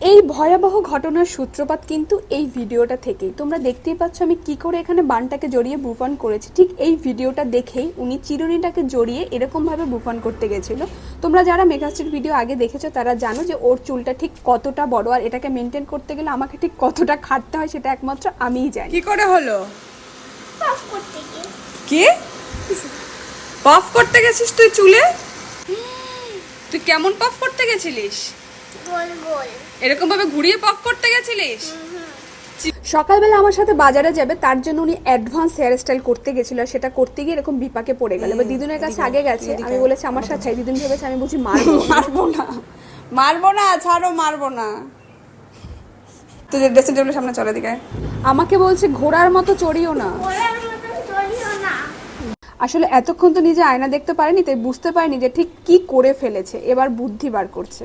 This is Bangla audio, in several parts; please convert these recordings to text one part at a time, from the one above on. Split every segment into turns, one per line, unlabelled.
এই ভয়াবহ ঘটনার সূত্রপাত কিন্তু এই ভিডিওটা থেকেই। তোমরা দেখতেই পাচ্ছ আমি কি করে এখানে বানটাকে জড়িয়ে বুফান করেছি। ঠিক এই ভিডিওটা দেখেই উনি চিরুনিটাকে জড়িয়ে এরকমভাবে বুফান করতে গেছিল। তোমরা যারা মেগাস্টির ভিডিও আগে দেখেছ তারা জানো যে ওর চুলটা ঠিক কতটা বড় আর এটাকে মেনটেন করতে গেলে আমাকে ঠিক কতটা খাটতে হয় সেটা একমাত্র আমিই জানি।
কি করে হলো?
পাস করতে গিয়ে।
কি? পাফ করতে গেছিস তুই চুলে? তুই কেমন পাফ করতে গেছিলিস?
গোল গোল।
এরকম ভাবে ঘুরিয়ে পাফ করতে গেছিলিস?
সকালবেলা আমার সাথে বাজারে যাবে তার জন্য উনি অ্যাডভান্স হেয়ার স্টাইল করতে গেছিল আর সেটা করতে গিয়ে এরকম বিপাকে পড়ে গেল। এবার দিদুনের কাছে আগে গেছে আমি বলেছি আমার সাথে দিদুন ভেবেছে আমি বুঝি মারবো
মারবো না। মারবো না ছাড়ো মারবো না। তুই ড্রেসিং টেবিলের সামনে চলে দিকে
আমাকে বলছে ঘোড়ার মতো চড়িও না। আসলে এতক্ষণ তো নিজে আয়না দেখতে পারেনি তাই বুঝতে পারেনি যে ঠিক কি করে ফেলেছে। এবার বুদ্ধি বার করছে।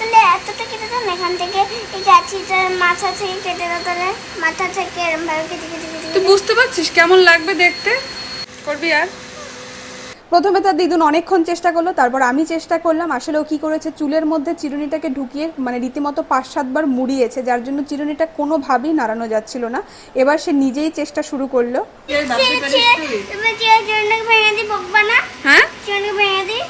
তাহলে এতটা কেটে দাও এখান থেকে এই গাছিটার মাথা থেকে কেটে দাও তাহলে। মাথা থেকে এরম ভাবে কেটে কেটে কেটে
তুই বুঝতে পারছিস কেমন লাগবে দেখতে? করবি আর?
প্রথমে তার দিদুন অনেকক্ষণ চেষ্টা করল তারপর আমি চেষ্টা করলাম আসলে ও কি করেছে চুলের মধ্যে চিরুনিটাকে ঢুকিয়ে মানে রীতিমতো পাঁচ সাতবার মুড়িয়েছে যার জন্য চিরুনিটা কোনোভাবেই নাড়ানো যাচ্ছিল না। এবার সে নিজেই চেষ্টা শুরু করল।
হ্যাঁ?
চিড়ে ভেঙে দিই।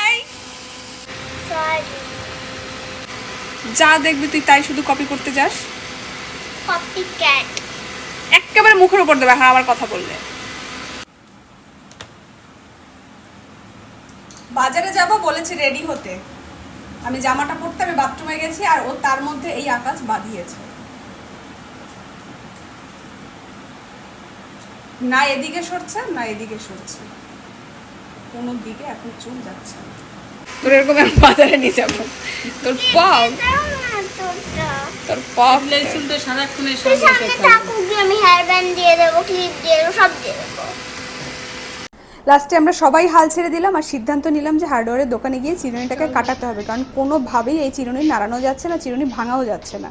এই। যা দেখবি তুই তাই শুধু কপি করতে যাস।
কপি ক্যাট
একেবারে মুখের উপর দেবে হ্যাঁ আমার কথা বললে। বাজারে যাব বলেছি রেডি হতে। আমি জামাটা পরতে আমি বাথরুমে গেছি আর ও তার মধ্যে এই আকাশ বাঁধিয়েছে। না এদিকে সরছে না এদিকে সরছে। কোনো দিকে এখন চুল যাচ্ছে। তোর এরকম বাজারে নিয়ে যাব। তোর
তোরটা
তোর
সারাক্ষণ এই
তুই সামনে থাকুক দিয়ে আমি হেয়ার ব্যান্ড দিয়ে দেবো ক্লিপ দিয়ে দেবো সব দিয়ে দেবো।
লাস্টে আমরা সবাই হাল ছেড়ে দিলাম আর সিদ্ধান্ত নিলাম যে হার্ডওয়্যারের দোকানে গিয়ে চিরুনিটাকে কাটাতে হবে কারণ কোনোভাবেই এই চিরুনি নাড়ানো যাচ্ছে না চিরুনি ভাঙাও যাচ্ছে না।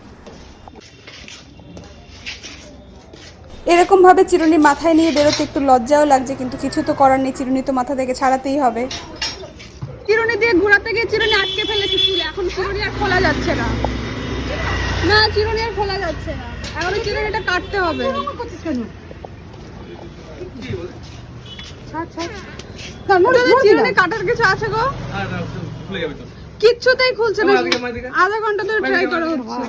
এরকম ভাবে চিরুনি মাথায় নিয়ে বেরোতে একটু লজ্জাও লাগছে কিন্তু কিছু তো করার নেই চিরুনি তো মাথা থেকে ছাড়াতেই হবে। চিরুনি দিয়ে ঘোরাতে গিয়ে চিরুনি আটকে ফেলেছে চুলে এখন চিরুনি আর খোলা যাচ্ছে না। না চিরুনি আর খোলা যাচ্ছে না। এখন চিরুনিটা কাটতে হবে। তার চিরুনি কাটার কিছু আছে গো? কিচ্ছুতেই খুলছে না। আধা ঘণ্টা ধরে ট্রাই করা হচ্ছে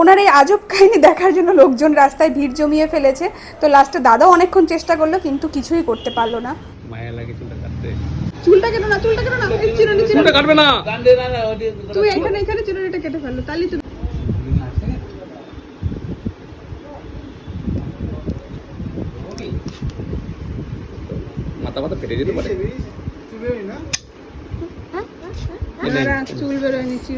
ওনার এই আজব কাহিনী দেখার জন্য লোকজন রাস্তায় ভিড় জমিয়ে ফেলেছে। তো লাস্টে দাদাও অনেকক্ষণ চেষ্টা করল কিন্তু কিছুই করতে পারল না।
মায়া লাগে চুলটা কাটতে।
চুলটা কেটে না? চুলটা কেটে না? এই চিরুনি চিরুনি।
চুলটা কাটবে না।
তুই এখানে এখানে চিরুনিটা কেটে ফেলল তাহলে তো
মাথা মাথা ফেটে যেতে পারে।
বেরোয়নি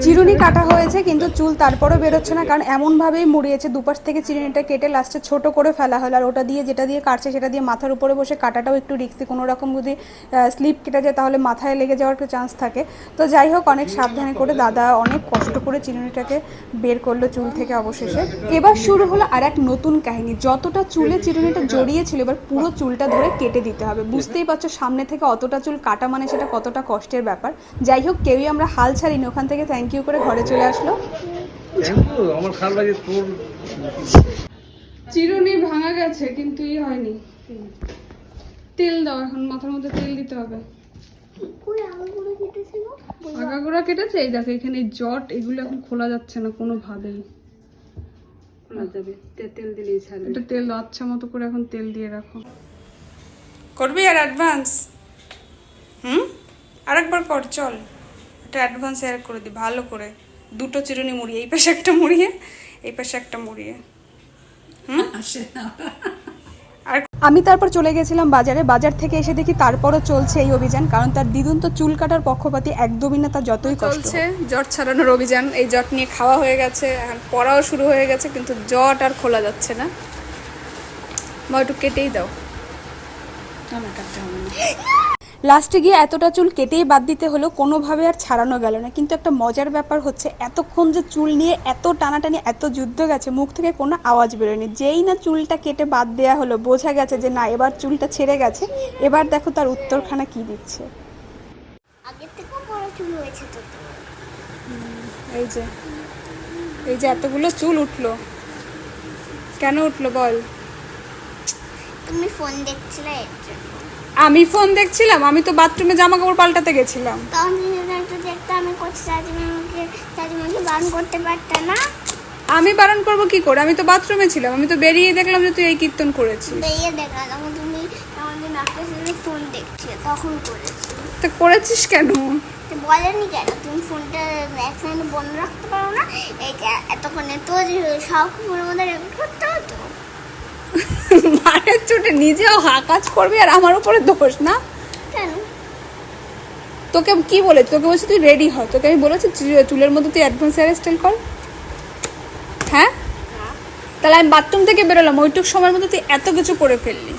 চিরুনি কাটা হয়েছে কিন্তু চুল তারপরও বেরোচ্ছে না কারণ এমনভাবেই মুড়িয়েছে দুপাশ থেকে চিরুনিটা কেটে লাস্টে ছোট করে ফেলা হলো। আর ওটা দিয়ে যেটা দিয়ে কাটছে সেটা দিয়ে মাথার উপরে বসে কাটাটাও একটু রিক্সি কোনো রকম যদি স্লিপ কেটে যায় তাহলে মাথায় লেগে যাওয়ার একটু চান্স থাকে। তো যাই হোক অনেক সাবধানে করে দাদা অনেক কষ্ট করে চিরুনিটাকে বের করল চুল থেকে অবশেষে। এবার শুরু হলো আর এক নতুন কাহিনী। যতটা চুলে চিরুনিটা জড়িয়েছিল এবার পুরো চুলটা ধরে কেটে দিতে হবে। বুঝতেই পারছ সামনে থেকে অতটা চুল কাটা মানে সেটা কতটা কষ্টের ব্যাপার। যাই হোক কেউই আমরা হাল ছাড়িনি। ওখান থেকে থ্যাংক ইউ করে ঘরে চলে আসলো।
আমার খারাপ লাগে তোর
চিরুনি ভাঙা গেছে কিন্তু ই হয়নি। তেল দাও এখন মাথার মধ্যে তেল দিতে হবে। আগাগোড়া কেটেছে? এই দেখো এখানে জট এগুলো এখন খোলা যাচ্ছে না কোনোভাবেই
তেল দিলেই
এটা তেল দাও, আচ্ছা মতো করে এখন তেল দিয়ে রাখো।
করবি আর অ্যাডভান্স হুম? আরেকবার কর চল। এটা অ্যাডভান্স এর করে দিই ভালো করে। দুটো চিরুনি মুড়িয়ে এই পাশে একটা মুড়িয়ে এই পাশে একটা মুড়িয়ে। হুম? আর
আমি তারপর চলে গেছিলাম বাজারে বাজার থেকে এসে দেখি তারপরও চলছে এই অভিযান কারণ তার দিদুন তো চুল কাটার পক্ষপাতি একদমই না তার যতই।
চলছে জট ছাড়ানোর অভিযান এই জট নিয়ে খাওয়া হয়ে গেছে এখন পড়াও শুরু হয়ে গেছে কিন্তু জট আর খোলা যাচ্ছে না। বা একটু কেটেই দাও।
না কাটতে হবে না!
লাস্টে গিয়ে এতটা চুল কেটেই বাদ দিতে হলো কোনোভাবে আর ছাড়ানো গেল না। কিন্তু একটা মজার ব্যাপার হচ্ছে এতক্ষণ যে চুল নিয়ে এত টানাটানি এত যুদ্ধ গেছে মুখ থেকে কোনো আওয়াজ বেরোয়নি। যেই না চুলটা কেটে বাদ দেওয়া হলো বোঝা গেছে যে না এবার চুলটা ছেড়ে গেছে। এবার দেখো তার উত্তরখানা কি দিচ্ছে।
আগের থেকেও বড় চুল হয়েছে তো।
এই যে। এই যে এতগুলো চুল উঠল। কেন উঠল বল।
তুমি ফোন দেখছিলে এর জন্য।
আমি ফোন দেখছিলাম আমি তো বাথরুমে জামা কাপড় পাল্টাতে গেছিলাম।
তখন একটু দেখতে আমি করছি চাচিমা আমাকে চাচিমাকে বারণ করতে পারত না।
আমি বারণ করব কি করে? আমি তো বাথরুমে ছিলাম আমি তো বেরিয়ে দেখলাম যে তুই এই কীর্তন করেছিস।
বেরিয়ে দেখা তখন তুমি তখন তুমি আপনার সাথে ফোন দেখছিলে তখন করেছি।
তো করেছিস কেন?
বলেনি কেন? তুমি ফোনটা এক বন্ধ রাখতে পারো না এইটা এতক্ষণে তো সব ফোনের মধ্যে রেকর্ড করতে হতো।
চোটে নিজেও হা কাজ করবি আর আমার উপরে দোষ না? তোকে কি বলে? তোকে বলছি তুই রেডি হ। তোকে আমি বলেছি চুলের মধ্যে তুই অ্যাডভান্স হেয়ার স্টাইল কর। হ্যাঁ? তাহলে আমি বাথরুম থেকে বেরোলাম। ওইটুক সময়ের মধ্যে তুই এত কিছু করে ফেললি।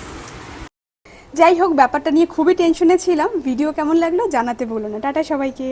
যাই হোক ব্যাপারটা নিয়ে খুবই টেনশনে ছিলাম। ভিডিও কেমন লাগল জানাতে বলো না। টাটা সবাইকে।